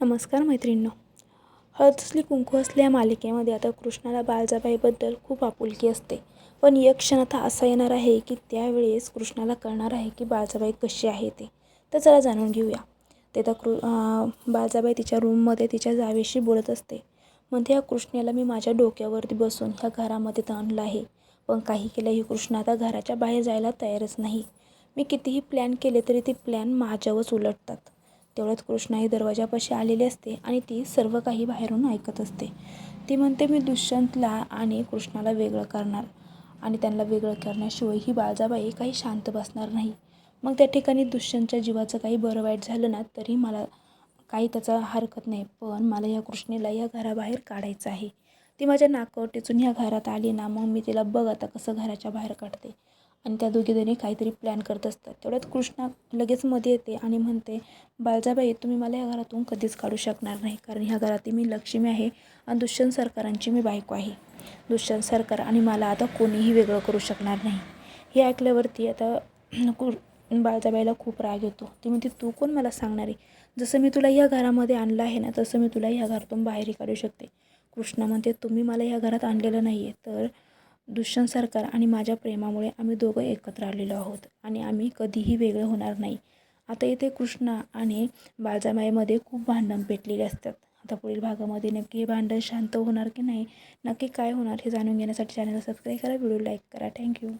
नमस्कार मैत्रिणींनो. हळदसली कुंकू असल्या या मालिकेमध्ये आता कृष्णाला बाळजाबाईबद्दल खूप आपुलकी असते. पण एक क्षण आता असा येणार आहे की त्यावेळेस कृष्णाला कळणार आहे की बाळजाबाई कशी आहे ते. तर चला जाणून घेऊया. ते तर कृ बाळजाबाई तिच्या रूममध्ये तिच्या जावेशी बोलत असते. म्हणते या कृष्णाला मी माझ्या डोक्यावरती बसून ह्या घरामध्ये तर आणलं आहे. पण काही केलंही कृष्ण आता घराच्या बाहेर जायला तयारच नाही. मी कितीही प्लॅन केले तरी ते प्लॅन माझ्यावरच उलटतात. तेवढ्यात कृष्णा ही दरवाजापाशी आलेली असते आणि ती सर्व काही बाहेरून ऐकत असते. ती म्हणते मी दुष्यंतला आणि कृष्णाला वेगळं करणार आणि त्यांना वेगळं करण्याशिवाय ही बाळजाबाई काही शांत बसणार नाही. मग त्या ठिकाणी दुष्यंतच्या जीवाचं काही बरं वाईट झालं ना तरी मला काही त्याचा हरकत नाही पण मला या कृष्णेला या घराबाहेर काढायचं आहे. ती माझ्या नाकावर टिचून ह्या घरात आली ना मग मी तिला बघ आता कसं घराच्या बाहेर काढते. आणि त्या दोघीजणी काहीतरी प्लॅन करत असतात. तेवढ्यात कृष्णा लगेच मध्ये येते आणि म्हणते बाळजाबाई तुम्ही मला या घरातून कधीच काढू शकणार नाही. कारण ह्या घरातील मी लक्ष्मी आहे आणि दुष्यंत सरकारांची मी बायको आहे. दुष्यंत सरकार आणि मला आता कोणीही वेगळं करू शकणार नाही. हे ऐकल्यावरती आता कुर बाळजाबाईला खूप राग येतो. ती म्हणते तू कोण मला सांगणार? आहे जसं मी तुला या घरामध्ये आणलं आहे ना तसं मी तुला या घरातून बाहेरही काढू शकते. कृष्णा म्हणते तुम्ही मला या घरात आणलेलं नाही आहे तर दुष्यंत सरकार आणि माझ्या प्रेमामुळे आम्ही दोघं एकत्र आलेलो आहोत आणि आम्ही कधीही वेगळं होणार नाही. आता इथे कृष्णा आणि बाळजामाईमध्ये खूप भांडण पेटलेले असतात. आता पुढील भागामध्ये नक्की हे भांडण शांत होणार की नाही नक्की काय होणार हे जाणून घेण्यासाठी चॅनलला सबस्क्राईब करा व्हिडिओ लाईक करा. थँक्यू